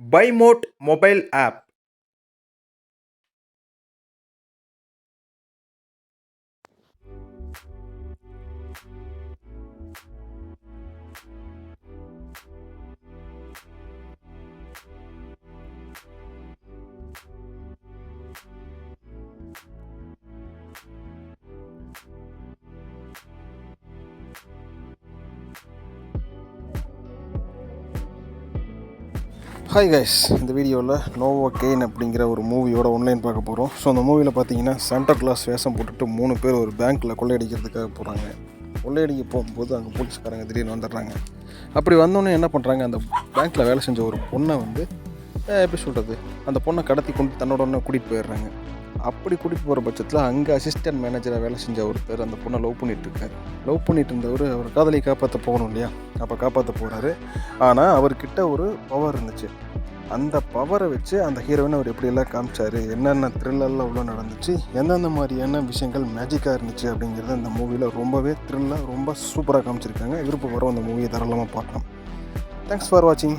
By மோட் mobile app hi guys இந்த வீடியோவில் நோவோ கெயின் அப்படிங்கிற ஒரு மூவியோட ஒன்லைன் பார்க்க போகிறோம் ஸோ அந்த மூவியில் பார்த்தீங்கன்னா சாண்டா கிளாஸ் வேஷம் போட்டுட்டு மூணு பேர் ஒரு பேங்க்கில் கொள்ளையடிக்கிறதுக்காக போகிறாங்க கொள்ளையடிக்க போகும்போது அங்கே போலீஸ்காரங்க திடீர்னு வந்துடுறாங்க. அப்படி வந்தோடனே என்ன பண்ணுறாங்க அந்த பேங்க்கில் வேலை செஞ்ச ஒரு பொண்ணை வந்து எப்படி சொல்கிறது அந்த பொண்ணை கடத்தி கொண்டு தன்னோட ஒன்று கூட்டிகிட்டு போயிடுறாங்க. அப்படி கூட்டிகிட்டு போகிற பட்சத்தில் அங்கே அசிஸ்டன்ட் மேனேஜராக வேலை செஞ்ச ஒருத்தர் அந்த பொண்ணை லவ் பண்ணிட்டு இருக்காரு லவ் பண்ணிட்டு இருந்தவர் அவர் காதலி காப்பாற்ற போகணும் இல்லையா? அப்போ காப்பாற்ற போகிறாரு ஆனால் அவர்கிட்ட ஒரு பவர் இருந்துச்சு. அந்த பவரை வச்சு அந்த ஹீரோயினை அவர் எப்படியெல்லாம் காமிச்சாரு? என்னென்ன த்ரில்லெல்லாம் உள்ள நடந்துச்சு? எந்தெந்த மாதிரியான விஷயங்கள் மேஜிக்காக இருந்துச்சு அப்படிங்கிறது அந்த மூவியில் ரொம்பவே த்ரில்லாக ரொம்ப சூப்பராக காமிச்சிருக்காங்க. விருப்பம் வரும் அந்த மூவியை தாராளமாக பார்க்கலாம். தேங்க்ஸ் ஃபார் வாட்சிங்